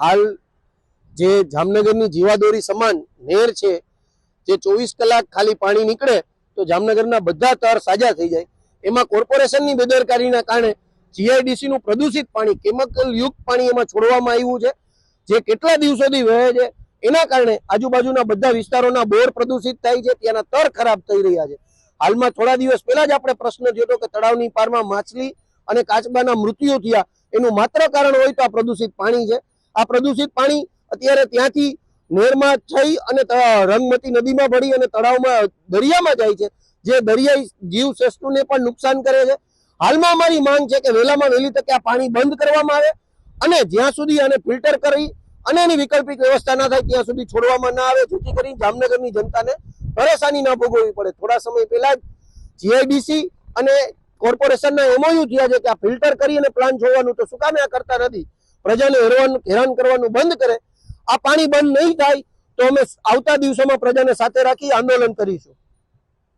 હાલ જે જામનગરની જીવાદોરી સમાન નહેર છે, જે ચોવીસ કલાક ખાલી પાણી નીકળે, તો જામનગરના બધા તર સાજા થઈ જાય. એમાં કોર્પોરેશનની બેદરકારીના કારણે જીઆઈડીસીનું પ્રદૂષિત પાણી, કેમિકલ યુક્ત પાણી એમાં છોડવામાં આવ્યું છે. જે કેટલા દિવસોથી વહે છે, એના કારણે આજુબાજુના બધા વિસ્તારોના બોર પ્રદૂષિત થાય છે, ત્યાંના તર ખરાબ થઈ રહ્યા છે. હાલમાં થોડા દિવસ પહેલા જ આપણે પ્રશ્ન જોયો કે તળાવની પારમાં માછલી અને કાચબાના મૃત્યુ થયા, એનું માત્ર કારણ હોય તો આ પ્રદૂષિત પાણી છે. આ પ્રદૂષિત પાણી અત્યારે ત્યાંથી નહેરમાં થઈ અને રંગમતી નદીમાં ભળી અને તળાવમાં દરિયામાં જાય છે. જે દરિયાઈ જીવ સૃષ્ટિને પણ નુકસાન કરે છે. હાલમાં અમારી માંગ છે કે વહેલામાં વહેલી તકે આ પાણી બંધ કરવામાં આવે અને જ્યાં સુધી આને ફિલ્ટર કરી અને એની વૈકલ્પિક વ્યવસ્થા ના થાય ત્યાં સુધી છોડવામાં ના આવે. જેથી કરી જામનગરની જનતાને પરેશાની ના ભોગવવી પડે. થોડા સમય પહેલા જ જીઆઈડીસી અને કોર્પોરેશનના એમઓયુ થયા છે કે આ ફિલ્ટર કરી અને પ્લાન જોવાનું તો શું કામ આ કરતા નથી? પ્રજાને હેરાન હેરાન કરવાનું બંધ કરે, આ પાણી બંધ નહીં થાય, તો અમે આવતા દિવસોમાં પ્રજાને સાથે રાખી આંદોલન કરીશું.